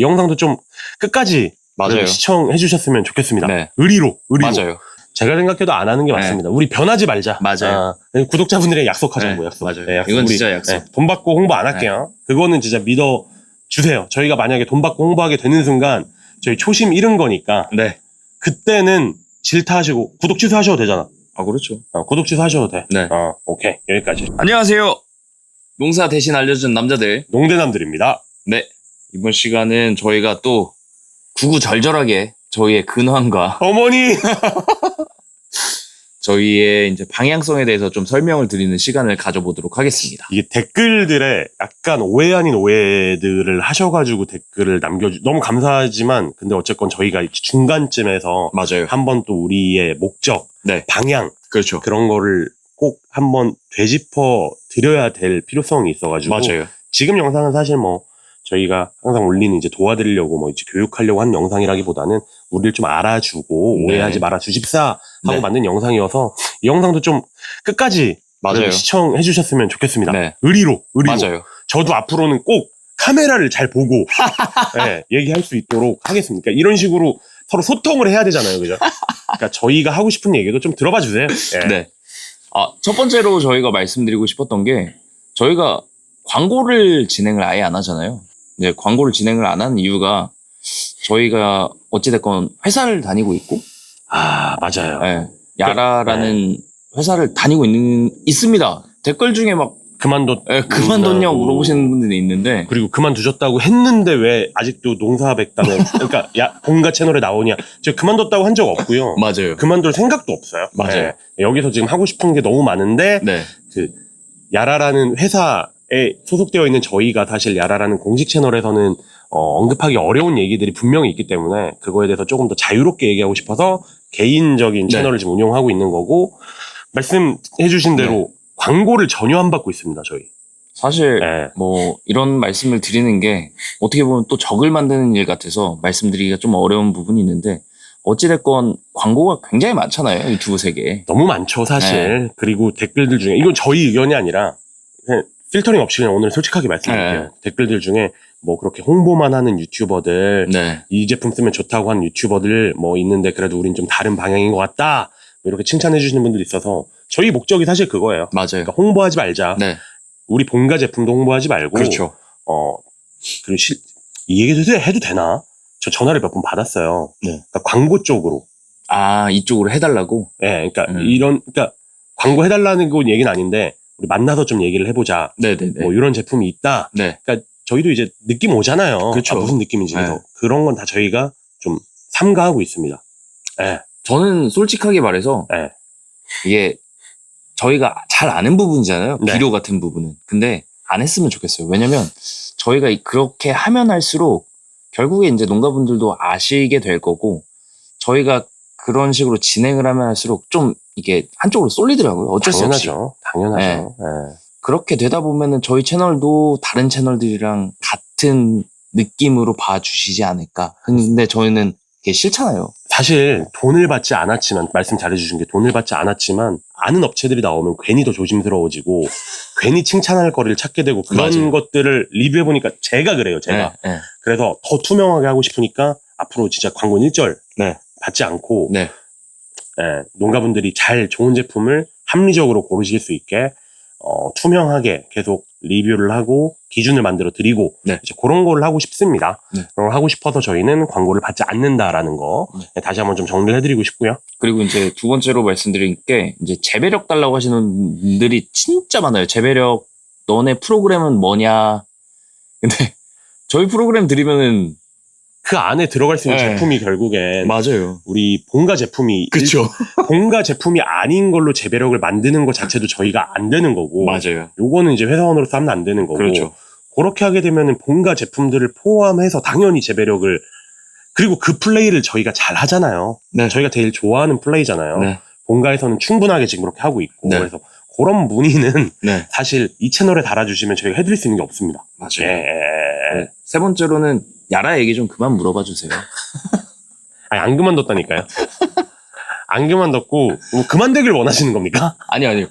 이 영상도 좀 끝까지 맞아요. 시청해 주셨으면 좋겠습니다. 네. 의리로, 의리로. 맞아요. 제가 생각해도 안 하는 게 네. 맞습니다. 우리 변하지 말자. 맞아요. 아, 구독자분들에게 약속하자고 네, 약속. 맞아요. 네, 약속. 이건 우리, 진짜 약속. 네. 돈 받고 홍보 안 할게요. 그거는 진짜 믿어 주세요. 저희가 만약에 돈 받고 홍보하게 되는 순간 저희 초심 잃은 거니까 네. 그때는 질타하시고 구독 취소하셔도 되잖아. 아, 그렇죠. 어, 구독 취소하셔도 돼. 네. 어, 오케이 여기까지. 안녕하세요. 농사 대신 알려준 남자들. 농대남들입니다. 네. 이번 시간은 저희가 또 구구절절하게 저희의 근황과 어머니. 저희의 이제 방향성에 대해서 좀 설명을 드리는 시간을 가져보도록 하겠습니다. 이게 댓글들에 약간 오해 아닌 오해들을 하셔가지고 댓글을 남겨주 너무 감사하지만 근데 어쨌건 저희가 중간쯤에서 맞아요. 한번 또 우리의 목적, 네. 방향 그렇죠. 그런 거를 꼭 한번 되짚어 드려야 될 필요성이 있어가지고 맞아요. 지금 영상은 사실 뭐 저희가 항상 올리는 이제 도와드리려고 뭐 이제 교육하려고 한 영상이라기보다는 우리를 좀 알아주고 네. 오해하지 말아 주십사 하고 네. 만든 영상이어서 이 영상도 좀 끝까지 맞아요. 시청해 주셨으면 좋겠습니다. 네. 의리로 의리로 맞아요. 저도 앞으로는 꼭 카메라를 잘 보고 예, 얘기할 수 있도록 하겠습니다. 그러니까 이런 식으로 서로 소통을 해야 되잖아요, 그죠? 그러니까 저희가 하고 싶은 얘기도 좀 들어봐 주세요. 예. 네. 아, 첫 번째로 저희가 말씀드리고 싶었던 게 저희가 광고를 진행을 아예 안 하잖아요. 이제 광고를 진행을 안 하는 이유가 저희가 어찌됐건 회사를 다니고 있고, 아 맞아요. 예, 야라라는 회사를 다니고 있는, 있습니다. 댓글 중에 막, 그만뒀 예, 그만뒀냐고 음. 물어보시는 분들이 있는데, 그리고 그만두셨다고 했는데 왜 아직도 농사백담에 그러니까 야 본가 채널에 나오냐? 저 그만뒀다고 한 적 없고요. 맞아요. 그만둘 생각도 없어요. 맞아요. 예. 여기서 지금 하고 싶은 게 너무 많은데 네. 그 야라라는 회사에 소속되어 있는 저희가 사실 야라라는 공식 채널에서는 어, 언급하기 어려운 얘기들이 분명히 있기 때문에 그거에 대해서 조금 더 자유롭게 얘기하고 싶어서 개인적인 네. 채널을 지금 운영하고 있는 거고 말씀해주신 대로 네. 광고를 전혀 안 받고 있습니다 저희. 사실, 예. 뭐, 이런 말씀을 드리는 게 어떻게 보면 또 적을 만드는 일 같아서 말씀드리기가 좀 어려운 부분이 있는데, 어찌됐건 광고가 굉장히 많잖아요. 유튜브 세계에. 너무 많죠 사실. 네. 그리고 댓글들 중에 이건 저희 의견이 아니라 필터링 없이 그냥 오늘 솔직하게 말씀드릴게요. 네. 댓글들 중에 뭐 그렇게 홍보만 하는 유튜버들 네. 이 제품 쓰면 좋다고 하는 유튜버들 뭐 있는데 그래도 우린 좀 다른 방향인 것 같다. 뭐 이렇게 칭찬해 주시는 분들이 있어서 저희 목적이 사실 그거예요. 맞아요. 그러니까 홍보하지 말자. 네. 우리 본가 제품도 홍보하지 말고 그렇죠. 어 그리고 실, 이 얘기도 해도- 되나? 저 전화를 몇 번 받았어요. 네. 그러니까 광고 쪽으로. 아, 이쪽으로 해달라고? 예, 그러니까 음. 이런 그러니까 광고 해달라는 건 얘기는 아닌데 우리 만나서 좀 얘기를 해보자. 네네네. 뭐 이런 제품이 있다. 네. 그러니까 저희도 이제 느낌 오잖아요. 그렇죠. 아, 무슨 느낌인지 그래서 네. 그런 건 다 저희가 좀 삼가하고 있습니다. 예, 저는 솔직하게 말해서 예. 이게 저희가 잘 아는 부분이잖아요. 네. 비료 같은 부분은. 근데 안 했으면 좋겠어요. 왜냐면 저희가 이- 그렇게 하면 할수록 결국에 이제 농가분들도 아시게 될 거고 저희가 그런 식으로 진행을 하면 할수록 좀 이게 한쪽으로 쏠리더라고요. 어쩔 수 없이. 당연하죠. 당연하죠. 예. 그렇게 되다 보면은 저희 채널도 다른 채널들이랑 같은 느낌으로 봐주시지 않을까. 근데 저희는 그게 싫잖아요. 사실 돈을 받지 않았지만 말씀 잘해주신 게 돈을 받지 않았지만 아는 업체들이 나오면 괜히 더 조심스러워지고 괜히 칭찬할 거리를 찾게 되고 그런 맞아요. 것들을 리뷰해 보니까 제가 그래요. 제가 네, 네. 그래서 더 투명하게 하고 싶으니까 앞으로 진짜 광고 일절 네. 받지 않고 네. 예, 농가분들이 잘 좋은 제품을 합리적으로 고르실 수 있게 어, 투명하게 계속 리뷰를 하고 기준을 만들어 드리고 네. 이제 그런 거를 하고 싶습니다. 네. 그런 걸 하고 싶어서 저희는 광고를 받지 않는다라는 거 네. 예, 다시 한번 좀 정리를 해드리고 싶고요. 그리고 이제 두 번째로 말씀드릴 게 이제 재배력 달라고 하시는 분들이 진짜 많아요. 재배력 너네 프로그램은 뭐냐? 근데 저희 프로그램 드리면은 그 안에 들어갈 수 있는 네. 제품이 결국엔 맞아요. 우리 본가 제품이 그렇죠. 일- 본가 제품이 아닌 걸로 재배력을 만드는 것 자체도 저희가 안 되는 거고 맞아요. 요거는 이제 회사원으로서 하면 안 되는 거고 그렇죠. 그렇게 하게 되면은 본가 제품들을 포함해서 당연히 재배력을 그리고 그 플레이를 저희가 잘 하잖아요. 네. 저희가 제일 좋아하는 플레이잖아요. 네. 본가에서는 충분하게 지금 그렇게 하고 있고 네. 그래서 그런 문의는 네. 사실 이 채널에 달아주시면 저희가 해드릴 수 있는 게 없습니다. 맞아요. 예. 네. 세 번째로는 야라 얘기 좀 그만 물어봐 주세요. 아니, 안 그만뒀다니까요. 안 그만뒀고 뭐 그만되길 원하시는 겁니까? 아니 아니요.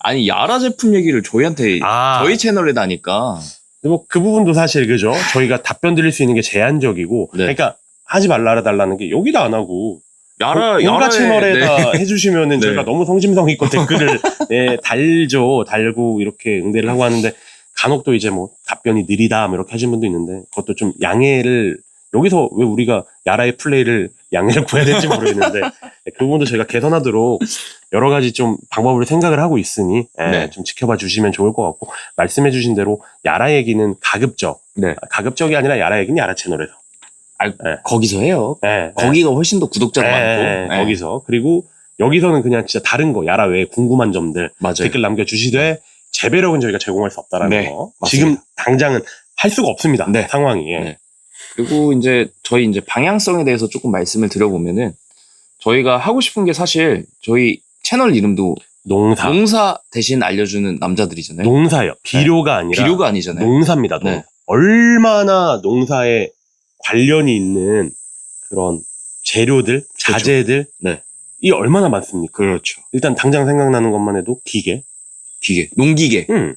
아니 야라 제품 얘기를 저희한테 아, 저희 채널에 다니까 뭐 그 부분도 사실 그죠. 저희가 답변 드릴 수 있는 게 제한적이고, 네. 그러니까 하지 말라 달라는 게 여기다 안 하고 야라 온갖 채널에다 네. 해주시면은 네. 저희가 너무 성심성 있고 댓글을 예, 달죠, 달고 이렇게 응대를 하고 하는데 간혹 또 이제 뭐 답변이 느리다 뭐 이렇게 하신 분도 있는데 그것도 좀 양해를 여기서 왜 우리가 야라의 플레이를 양해를 구해야 될지 모르겠는데 예, 그 부분도 저희가 개선하도록 여러 가지 좀 방법을 생각을 하고 있으니 예, 네. 좀 지켜봐 주시면 좋을 것 같고 말씀해주신 대로 야라 얘기는 가급적 네. 가급적이 아니라 야라 얘기는 야라 채널에서 거기서 해요. 예, 예. 거기가 훨씬 더 구독자가 예, 많고. 예, 네. 거기서 그리고 여기서는 그냥 진짜 다른 거 야라 외에 궁금한 점들 맞아요. 댓글 남겨주시되 재배력은 저희가 제공할 수 없다라는 네, 거 맞습니다. 지금 당장은 할 수가 없습니다 네. 상황이 예. 네. 그리고 이제 저희 이제 방향성에 대해서 조금 말씀을 드려보면은 저희가 하고 싶은 게 사실 저희 채널 이름도 농사 농사 대신 알려주는 남자들이잖아요. 농사요 비료가 아니라 비료가 아니잖아요. 농사입니다 농. 네. 얼마나 농사에 관련이 있는 그런 재료들 자재들 네. 이 얼마나 많습니까 그렇죠. 일단 당장 생각나는 것만 해도 기계 기계, 농기계, 음,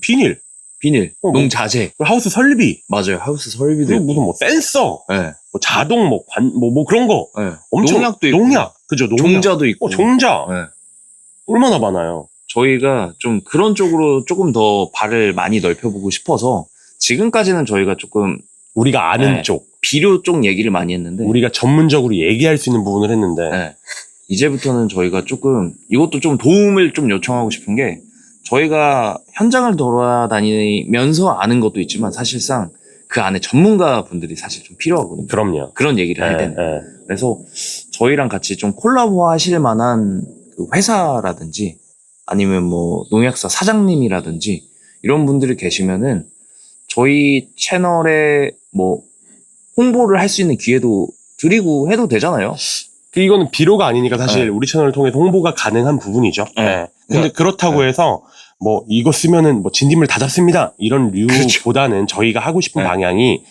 비닐 비닐, 어, 뭐- 농자재. 하우스 설비 맞아요. 하우스 설비도 그리고 있고. 무슨 뭐 센서 네. 뭐 자동 뭐관뭐뭐 그런 거 네. 엄청 농약도 있고. 농약 그죠 농약 종자도 있고. 어, 종자 네. 얼마나 많아요 저희가 좀 그런 쪽으로 조금 더 발을 많이 넓혀보고 싶어서 지금까지는 저희가 조금 우리가 아는 네. 쪽 비료 쪽 얘기를 많이 했는데 우리가 전문적으로 얘기할 수 있는 부분을 했는데 네. 이제부터는 저희가 조금 이것도 좀 도움을 좀 요청하고 싶은 게 저희가 현장을 돌아다니면서 아는 것도 있지만 사실상 그 안에 전문가 분들이 사실 좀 필요하거든요. 그럼요 그런 얘기를 할 예, 때는. 예. 그래서 저희랑 같이 좀 콜라보 하실 만한 그 회사라든지 아니면 뭐 농약사 사장님이라든지 이런 분들이 계시면은 저희 채널에 뭐 홍보를 할 수 있는 기회도 드리고 해도 되잖아요. 그 이거는 비료가 아니니까 사실 네. 우리 채널을 통해 서 홍보가 가능한 부분이죠. 네. 예. 근데 그렇다고 네. 해서 뭐 이거 쓰면은 뭐 진딧물 다 잡습니다 이런 그렇죠. 류보다는 저희가 하고 싶은 네. 방향이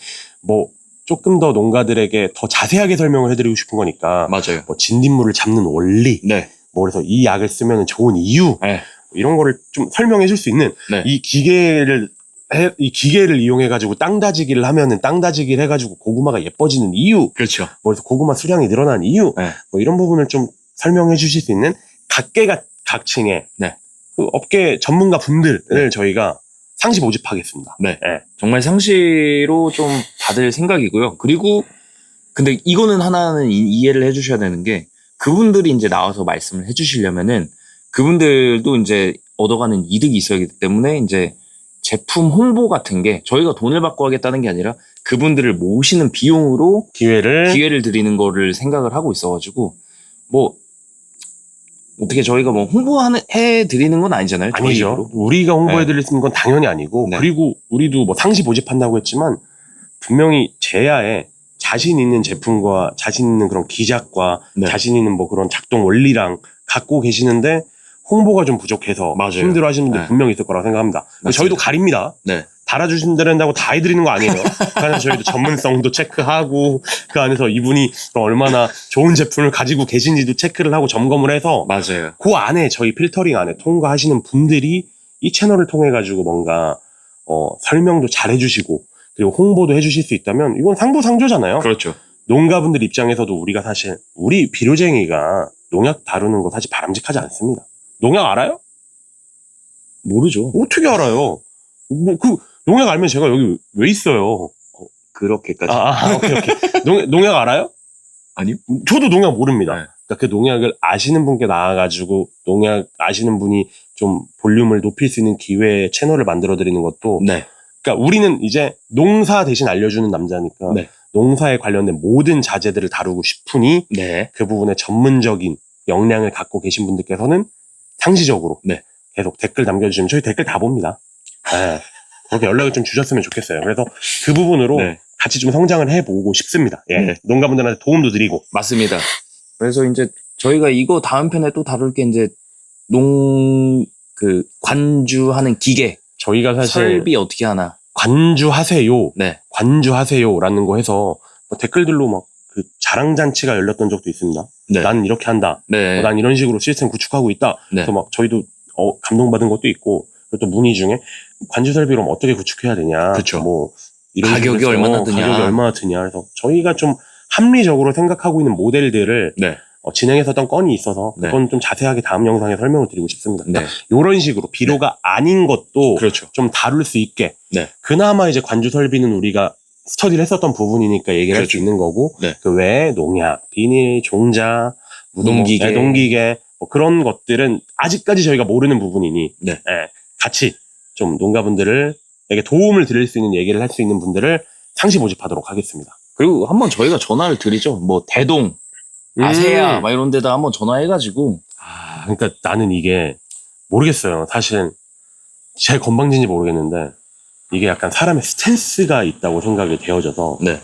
뭐 조금 더 농가들에게 더 자세하게 설명을 해드리고 싶은 거니까 맞아요. 뭐 진딧물을 잡는 원리 네. 뭐 그래서 이 약을 쓰면 좋은 이유 네. 이런 거를 좀 설명해 줄 수 있는 네. 이 기계를 해- 이 기계를 이용해 가지고 땅 다지기를 하면은 땅 다지기를 해 가지고 고구마가 예뻐지는 이유 그렇죠. 뭐 그래서 고구마 수량이 늘어나는 이유 네. 뭐 이런 부분을 좀 설명해 주실 수 있는 각계각 각층의 네. 그 업계 전문가 분들을 네. 저희가 상시 모집하겠습니다. 네. 네. 정말 상시로 좀 받을 생각이고요. 그리고 근데 이거는 하나는 이- 이해를 해주셔야 되는 게 그분들이 이제 나와서 말씀을 해주시려면은 그분들도 이제 얻어가는 이득이 있어야 하기 때문에 이제 제품 홍보 같은 게 저희가 돈을 받고 하겠다는 게 아니라 그분들을 모시는 비용으로 기회를 기회를 드리는 거를 생각을 하고 있어가지고 뭐 어떻게 저희가 뭐 홍보하는 해 드리는 건 아니잖아요. 저희 아니죠. 입으로. 우리가 홍보해 드릴 수 있는 건 당연히 아니고 네. 그리고 우리도 뭐 상시 모집한다고 했지만 분명히 제야에 자신 있는 제품과 자신 있는 그런 기작과 네. 자신 있는 뭐 그런 작동 원리랑 갖고 계시는데 홍보가 좀 부족해서 맞아요. 힘들어 하시는 분들 네. 분명히 있을 거라고 생각합니다. 맞습니다. 저희도 가립니다. 네. 달아주신다고 다 해드리는 거 아니에요. 그 안에서 저희도 전문성도 체크하고 그 안에서 이분이 또 얼마나 좋은 제품을 가지고 계신지도 체크를 하고 점검을 해서 맞아요. 그 안에 저희 필터링 안에 통과하시는 분들이 이 채널을 통해 가지고 뭔가 어, 설명도 잘 해주시고 그리고 홍보도 해주실 수 있다면 이건 상부상조잖아요. 그렇죠. 농가분들 입장에서도 우리가 사실 우리 비료쟁이가 농약 다루는 거 사실 바람직하지 않습니다. 농약 알아요? 모르죠. 어떻게 알아요? 뭐그 농약 알면 제가 여기 왜 있어요? 그렇게까지. 아, 아, 오케이 오케이. 농, 농약 알아요? 아니요. 저도 농약 모릅니다. 네. 그러니까 그 농약을 아시는 분께 나와가지고 농약 아시는 분이 좀 볼륨을 높일 수 있는 기회 채널을 만들어 드리는 것도 네. 그러니까 우리는 이제 농사 대신 알려주는 남자니까 네. 농사에 관련된 모든 자재들을 다루고 싶으니 네. 그 부분에 전문적인 역량을 갖고 계신 분들께서는 상시적으로 네. 계속 댓글 남겨주시면 저희 댓글 다 봅니다. 네. 그렇게 연락을 좀 주셨으면 좋겠어요. 그래서 그 부분으로 네. 같이 좀 성장을 해보고 싶습니다. 예. 네. 농가분들한테 도움도 드리고. 맞습니다. 그래서 이제 저희가 이거 다음 편에 또 다룰 게 이제 농, 그, 관주하는 기계, 저희가 사실 설비 어떻게 하나. 관주하세요, 네. 관주하세요라는 거 해서 뭐 댓글들로 막 그 자랑잔치가 열렸던 적도 있습니다. 네. 난 이렇게 한다. 네. 어, 난 이런 식으로 시스템 구축하고 있다. 네. 그래서 막 저희도 어, 감동받은 것도 있고 그리고 또 문의 중에 관주 설비로 어떻게 구축해야 되냐. 그쵸. 뭐 이런 가격이 식으로 해서 얼마나 드냐. 가격이 얼마나 드냐. 그래서 저희가 좀 합리적으로 생각하고 있는 모델들을 네. 어, 진행했었던 건이 있어서 네. 그건 좀 자세하게 다음 영상에 설명을 드리고 싶습니다. 네. 이런 식으로 비료가 아닌 것도 그렇죠. 좀 다룰 수 있게 네. 그나마 이제 관주 설비는 우리가 스터디를 했었던 부분이니까 얘기를 할 수 그렇죠. 있는 거고 네. 그 외에 농약, 비닐, 종자, 무동- 농기계. 네, 농기계 뭐 그런 것들은 아직까지 저희가 모르는 부분이니 네. 예, 같이 좀 농가분들을 에게 도움을 드릴 수 있는 얘기를 할 수 있는 분들을 상시 모집하도록 하겠습니다. 그리고 한번 저희가 전화를 드리죠. 뭐 대동, 아세야, 음. 막 이런 데다 한번 전화해가지고. 아, 그러니까 나는 이게 모르겠어요. 사실 제 건방진지 모르겠는데 이게 약간 사람의 스탠스가 있다고 생각이 되어져서 네.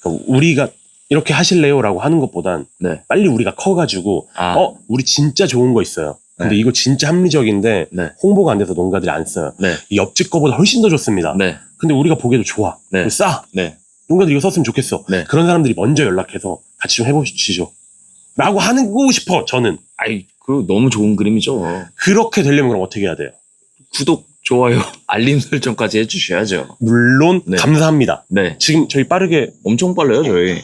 그러니까 우리가 이렇게 하실래요라고 하는 것보단 네. 빨리 우리가 커가지고 아, 어 우리 진짜 좋은 거 있어요. 근데 네. 이거 진짜 합리적인데 네. 홍보가 안 돼서 농가들이 안 써요. 네. 이 옆집 거보다 훨씬 더 좋습니다. 네. 근데 우리가 보기에도 좋아. 네. 그리고 싸. 네. 농가들 이거 썼으면 좋겠어. 네. 그런 사람들이 먼저 연락해서 같이 좀 해보시죠. 라고 하는 거 싶어 저는. 아이, 그 너무 좋은 그림이죠. 그렇게 되려면 그럼 어떻게 해야 돼요? 구독, 좋아요, 알림 설정까지 해주셔야죠. 물론 네. 감사합니다. 네. 지금 저희 빠르게 엄청 빨라요, 저희.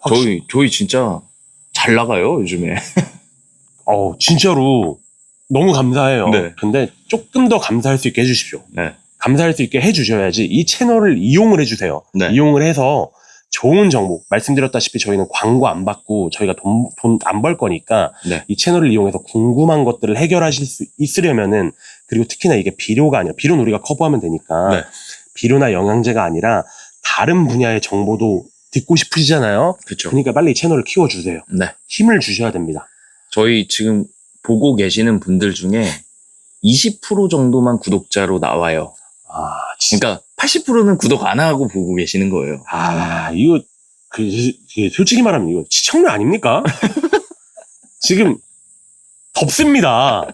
확- 저희, 저희 진짜 잘 나가요, 요즘에. 어 진짜로 너무 감사해요. 네. 근데 조금 더 감사할 수 있게 해주십시오. 네. 감사할 수 있게 해주셔야지 이 채널을 이용을 해주세요. 네. 이용을 해서 좋은 정보 말씀드렸다시피 저희는 광고 안 받고 저희가 돈 돈 안 벌 거니까 네. 이 채널을 이용해서 궁금한 것들을 해결하실 수 있으려면은 그리고 특히나 이게 비료가 아니라 비료는 우리가 커버하면 되니까 네. 비료나 영양제가 아니라 다른 분야의 정보도 듣고 싶으시잖아요. 그쵸. 그러니까 빨리 이 채널을 키워주세요. 네. 힘을 주셔야 됩니다. 저희 지금 보고 계시는 분들 중에 20% 정도만 구독자로 나와요. 아, 진짜. 그러니까 80%는 구독 안 하고 보고 계시는 거예요. 아, 이거, 그, 그, 솔직히 말하면 이거 시청률 아닙니까? 지금, 덥습니다.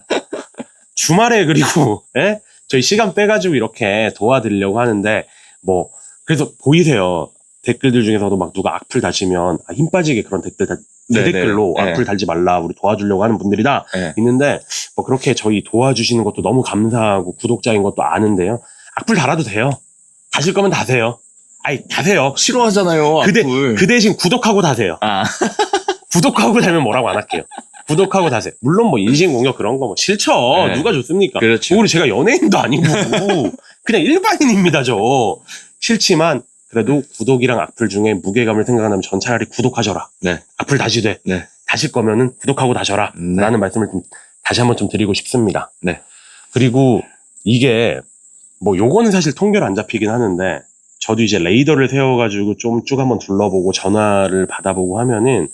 주말에 그리고, 예? 저희 시간 빼가지고 이렇게 도와드리려고 하는데, 뭐, 그래서 보이세요. 댓글들 중에서도 막 누가 악플 다시면, 아, 힘 빠지게 그런 댓글 다. 댓글로 네. 악플 달지 말라, 우리 도와주려고 하는 분들이다. 네. 있는데, 뭐 그렇게 저희 도와주시는 것도 너무 감사하고 구독자인 것도 아는데요. 악플 달아도 돼요. 다실 거면 다세요. 아이, 다세요. 싫어하잖아요. 그 대- 악플. 그 대신 구독하고 다세요. 아, 구독하고 달면 뭐라고 안 할게요. 구독하고 다세요. 물론 뭐 인신공격 그런 거 뭐 싫죠. 네. 누가 좋습니까? 그렇죠. 우리 제가 연예인도 아니고 그냥 일반인입니다 저. 싫지만 그래도 구독이랑 악플 중에 무게감을 생각한다면 전 차라리 구독하셔라. 네. 악플 다시되 네. 다실 거면은 구독하고 다셔라. 네. 라는 말씀을 좀 다시 한번 좀 드리고 싶습니다. 네. 그리고 이게 뭐 요거는 사실 통계로 안 잡히긴 하는데 저도 이제 레이더를 세워가지고 좀 쭉 한번 둘러보고 전화를 받아보고 하면은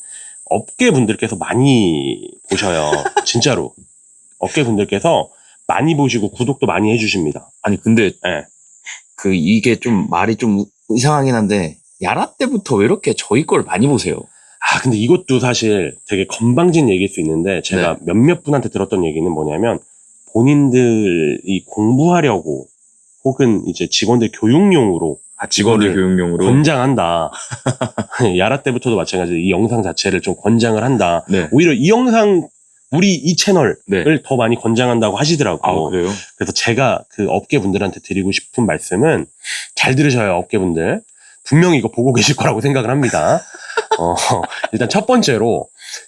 업계 분들께서 많이 보셔요. 진짜로. 업계 분들께서 많이 보시고 구독도 많이 해주십니다. 아니 근데 예. 그 이게 좀 말이 좀 이상하긴 한데 야라 때부터 왜 이렇게 저희 걸 많이 보세요? 아, 근데 이것도 사실 되게 건방진 얘기일 수 있는데 제가 몇몇 분한테 들었던 얘기는 뭐냐면 본인들이 공부하려고 혹은 이제 직원들 교육용으로 아, 직원들 교육용으로. 권장한다. 야라 때부터도 마찬가지로 이 영상 자체를 좀 권장을 한다. 네. 오히려 이 영상 우리 이 채널을 네. 더 많이 권장한다고 하시더라고. 아 그래요? 그래서 제가 그 업계 분들한테 드리고 싶은 말씀은 잘 들으셔요, 업계 분들. 분명히 이거 보고 계실 거라고 생각을 합니다. 어, 일단 첫 번째로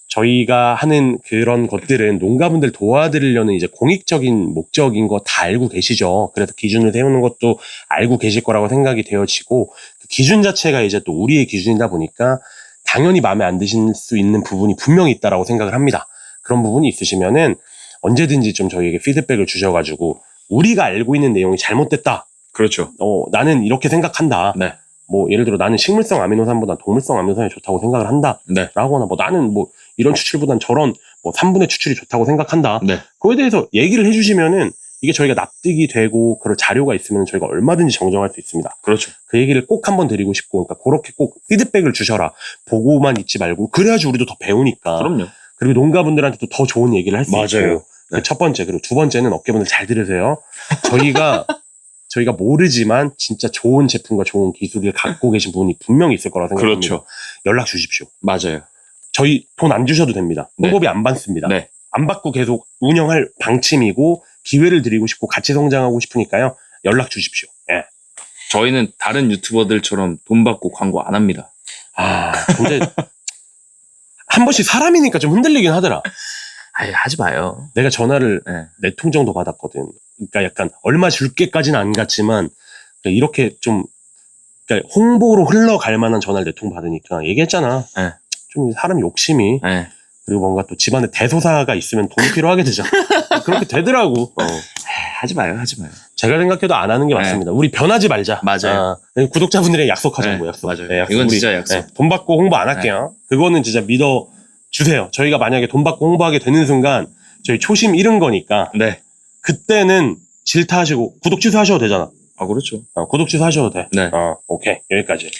저희가 하는 그런 것들은 농가분들 도와드리려는 이제 공익적인 목적인 거 다 알고 계시죠. 그래서 기준을 세우는 것도 알고 계실 거라고 생각이 되어지고 그 기준 자체가 이제 또 우리의 기준이다 보니까 당연히 마음에 안 드실 수 있는 부분이 분명히 있다라고 생각을 합니다. 그런 부분이 있으시면은 언제든지 좀 저희에게 피드백을 주셔가지고 우리가 알고 있는 내용이 잘못됐다. 그렇죠. 어, 나는 이렇게 생각한다. 네. 뭐 예를 들어 나는 식물성 아미노산보다 동물성 아미노산이 좋다고 생각을 한다. 네. 라거나 뭐 나는 뭐 이런 추출보단 저런 뭐 3분의 추출이 좋다고 생각한다. 네. 그거에 대해서 얘기를 해주시면은 이게 저희가 납득이 되고 그런 자료가 있으면 저희가 얼마든지 정정할 수 있습니다. 그렇죠. 그 얘기를 꼭 한번 드리고 싶고, 그러니까 그렇게 꼭 피드백을 주셔라. 보고만 있지 말고 그래야지 우리도 더 배우니까. 그럼요. 그리고 농가분들한테도 더 좋은 얘기를 할 수 맞아요. 있고. 네. 그첫 번째 그리고 두 번째는 업계분들 잘 들으세요. 저희가 저희가 모르지만 진짜 좋은 제품과 좋은 기술을 갖고 계신 분이 분명히 있을 거라 생각합니다. 그렇죠. 연락 주십시오. 맞아요. 저희 돈 안 주셔도 됩니다. 네. 홍보비 안 받습니다. 네. 안 받고 계속 운영할 방침이고 기회를 드리고 싶고 같이 성장하고 싶으니까요. 연락 주십시오. 예. 저희는 다른 유튜버들처럼 돈 받고 광고 안 합니다. 아, 근데 한 번씩 사람이니까 좀 흔들리긴 하더라. 아예 하지 마요. 내가 전화를 네. 네통 정도 받았거든. 그러니까 약간 얼마 줄게까지는 안 갔지만 그러니까 이렇게 좀 그러니까 홍보로 흘러갈 만한 전화를 네통 받으니까 얘기했잖아. 네. 좀 사람 욕심이 네. 그리고 뭔가 또 집안에 대소사가 있으면 돈이 필요하게 되잖아. 그렇게 되더라고. 어. 하지 마요. 하지 마요. 제가 생각해도 안 하는 게 맞습니다. 우리 변하지 말자. 네. 맞아요. 아, 구독자분들의 약속하자고 네, 약속. 맞아요. 네, 약속. 이건 우리, 진짜 약속. 네, 돈 받고 홍보 안 할게요. 그거는 진짜 믿어 주세요. 저희가 만약에 돈 받고 홍보하게 되는 순간 저희 초심 잃은 거니까 네. 그때는 질타하시고 구독 취소하셔도 되잖아. 아 그렇죠. 어, 구독 취소하셔도 돼. 네. 어, 오케이 여기까지.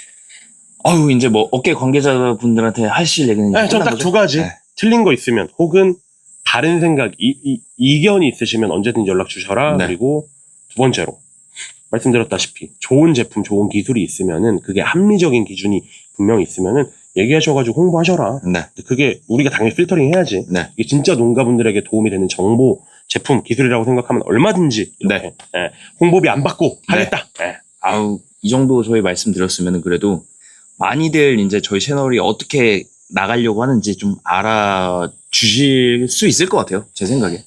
아유 이제 뭐 업계 관계자분들한테 하실 얘기는 네, 전딱? 두 가지 네. 틀린 거 있으면 혹은 다른 생각 이, 이, 이견이 있으시면 언제든지 연락 주셔라. 네. 그리고 두 번째로 말씀드렸다시피 좋은 제품, 좋은 기술이 있으면은 그게 합리적인 기준이 분명히 있으면은 얘기하셔가지고 홍보하셔라. 네. 그게 우리가 당연히 필터링 해야지. 네. 이게 진짜 농가분들에게 도움이 되는 정보, 제품, 기술이라고 생각하면 얼마든지 이렇게 예, 홍보비 안 받고 네. 하겠다. 예. 아우 이 정도 저희 말씀드렸으면 그래도 많이들 이제 저희 채널이 어떻게 나가려고 하는지 좀 알아주실 수 있을 것 같아요. 제 생각에.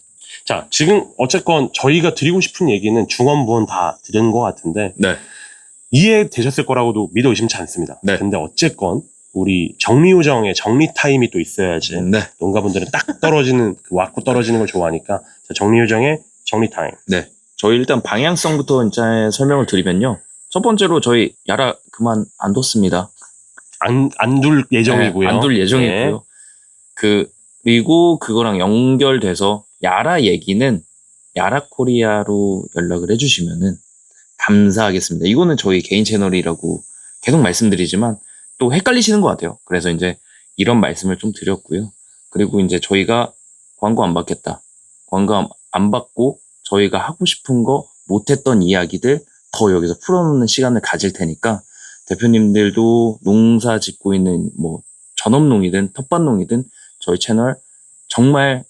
자, 지금 어쨌건 저희가 드리고 싶은 얘기는 중원부원 다 드린 것 같은데 네. 이해되셨을 거라고도 믿어 의심치 않습니다. 네. 근데 어쨌건 우리 정리요정의 정리 타임이 또 있어야지 네. 농가분들은 딱 떨어지는 그 왔고 떨어지는 걸 좋아하니까 자, 정리요정의 정리 타임. 저희 일단 방향성부터 이제 설명을 드리면요. 첫 번째로 저희 야라 그만 안 뒀습니다. 안 안 둘 예정이고요. 네, 안둘 예정이고요. 네. 그 그리고 그거랑 연결돼서 야라 얘기는 야라 코리아로 연락을 해주시면은 감사하겠습니다. 이거는 저희 개인 채널이라고 계속 말씀드리지만 또 헷갈리시는 것 같아요. 그래서 이제 이런 말씀을 좀 드렸고요. 그리고 이제 저희가 광고 안 받겠다. 광고 안 받고 저희가 하고 싶은 거 못했던 이야기들 더 여기서 풀어놓는 시간을 가질 테니까 대표님들도 농사 짓고 있는 뭐 전업농이든 텃밭농이든 저희 채널 정말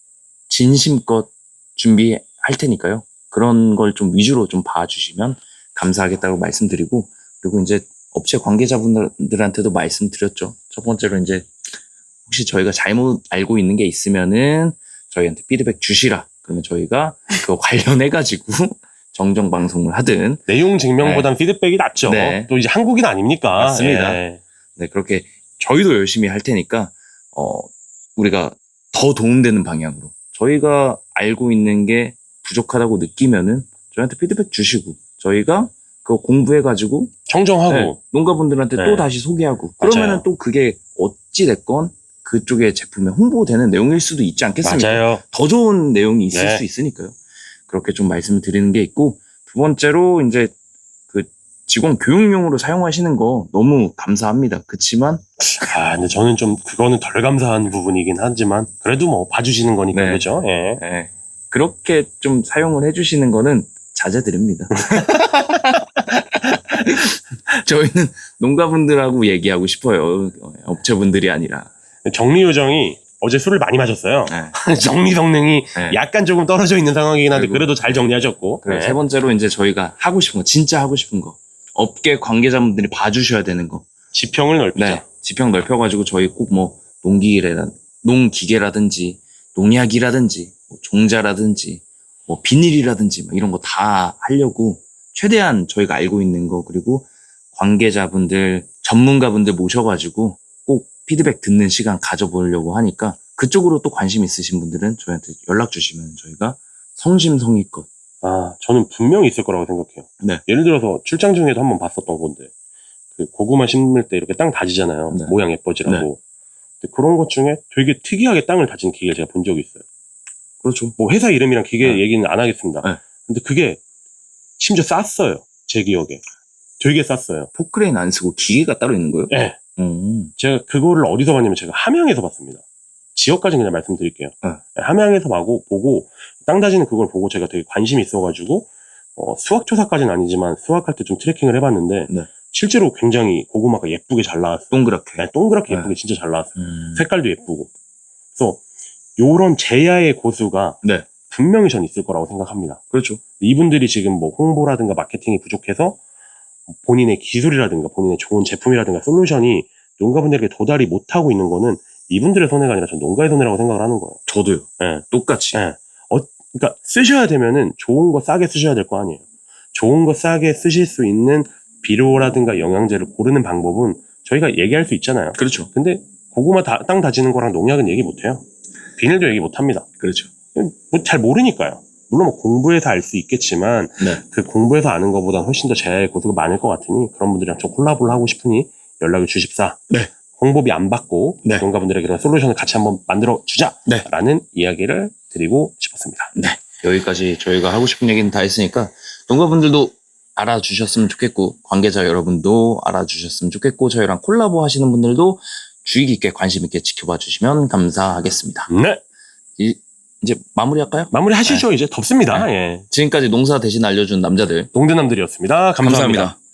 진심껏 준비할 테니까요. 그런 걸 좀 위주로 좀 봐주시면 감사하겠다고 말씀드리고 그리고 이제 업체 관계자분들한테도 말씀드렸죠. 첫 번째로 이제 혹시 저희가 잘못 알고 있는 게 있으면은 저희한테 피드백 주시라. 그러면 저희가 그거 관련해 가지고 정정 방송을 하든 내용 증명보단 피드백이 낫죠. 네. 또 이제 한국인 아닙니까? 맞습니다. 예. 네, 그렇게 저희도 열심히 할 테니까, 어, 우리가 더 도움되는 방향으로. 저희가 알고 있는 게 부족하다고 느끼면은 저희한테 피드백 주시고, 저희가 그거 공부해가지고, 청정하고 네, 농가분들한테 네. 또 다시 소개하고, 맞아요. 그러면은 또 그게 어찌 됐건 그쪽의 제품에 홍보되는 내용일 수도 있지 않겠습니까? 맞아요. 더 좋은 내용이 있을 네. 수 있으니까요. 그렇게 좀 말씀을 드리는 게 있고, 두 번째로 이제 그 직원 교육용으로 사용하시는 거 너무 감사합니다. 그치만, 아, 근데 저는 좀 그거는 덜 감사한 부분이긴 하지만 그래도 뭐 봐주시는 거니까 네. 그죠? 예. 예, 그렇게 좀 사용을 해주시는 거는 자제드립니다. 저희는 농가분들하고 얘기하고 싶어요. 업체분들이 아니라. 정리 요정이 어제 술을 많이 마셨어요. 예. 정리 성능이 예. 약간 조금 떨어져 있는 상황이긴 한데 그래도 잘 정리하셨고. 그리고 예. 세 번째로 이제 저희가 하고 싶은 거, 진짜 하고 싶은 거. 업계 관계자분들이 봐주셔야 되는 거. 지평을 넓히자. 네. 지평 넓혀가지고 저희 꼭 뭐 농기계라, 농기계라든지 농약이라든지 뭐 종자라든지 뭐 비닐이라든지 막 이런 거 다 하려고 최대한 저희가 알고 있는 거 그리고 관계자분들 전문가분들 모셔가지고 꼭 피드백 듣는 시간 가져보려고 하니까 그쪽으로 또 관심 있으신 분들은 저희한테 연락 주시면 저희가 성심성의껏 아, 저는 분명히 있을 거라고 생각해요. 네. 예를 들어서 출장 중에도 한번 봤었던 건데, 그 고구마 심을 때 이렇게 땅 다지잖아요. 네. 모양 예뻐지라고. 근데 그런 것 중에 되게 특이하게 땅을 다진 기계를 제가 본 적이 있어요. 그렇죠. 뭐 회사 이름이랑 기계 네. 얘기는 안 하겠습니다. 네. 근데 그게 심지어 쌌어요. 제 기억에. 되게 쌌어요. 포크레인 안 쓰고 기계가 따로 있는 거예요? 예. 음. 제가 그거를 어디서 봤냐면 제가 함양에서 봤습니다. 지역까지 그냥 말씀드릴게요. 네. 함양에서 보고, 보고, 땅 다지는 그걸 보고 제가 되게 관심이 있어가지고, 어, 수학 조사까지는 아니지만 수학할 때 좀 트래킹을 해봤는데, 네. 실제로 굉장히 고구마가 예쁘게 잘 나왔어요. 동그랗게. 그냥 동그랗게 네. 예쁘게 진짜 잘 나왔어요. 음. 색깔도 예쁘고. 그래서, 요런 제야의 고수가 네. 분명히 전 있을 거라고 생각합니다. 그렇죠. 이분들이 지금 뭐 홍보라든가 마케팅이 부족해서 본인의 기술이라든가 본인의 좋은 제품이라든가 솔루션이 농가분들에게 도달이 못하고 있는 거는 이분들의 손해가 아니라 전 농가의 손해라고 생각을 하는 거예요. 저도요. 예. 똑같이. 예. 어, 그러니까 쓰셔야 되면은 좋은 거 싸게 쓰셔야 될 거 아니에요. 좋은 거 싸게 쓰실 수 있는 비료라든가 영양제를 고르는 방법은 저희가 얘기할 수 있잖아요. 그렇죠. 근데 고구마 다- 땅 다지는 거랑 농약은 얘기 못 해요. 비닐도 얘기 못 합니다. 그렇죠. 뭐 잘 모르니까요. 물론 뭐 공부해서 알 수 있겠지만 네. 그 공부해서 아는 것보다 훨씬 더제 고수가 많을 것 같으니 그런 분들이랑 좀 콜라보를 하고 싶으니 연락을 주십사. 네. 홍보비 안 받고 네. 농가분들에게 그런 솔루션을 같이 한번 만들어 네. 주자라는 이야기를 드리고 싶었습니다. 여기까지 저희가 하고 싶은 얘기는 다 했으니까 농가분들도 알아주셨으면 좋겠고 관계자 여러분도 알아주셨으면 좋겠고 저희랑 콜라보 하시는 분들도 주의 깊게 관심 있게 지켜봐 주시면 감사하겠습니다. 네. 이, 이제 마무리할까요? 마무리 하시죠. 이제 덥습니다. 예. 지금까지 농사 대신 알려준 남자들 동대남들이었습니다 감사합니다. 감사합니다.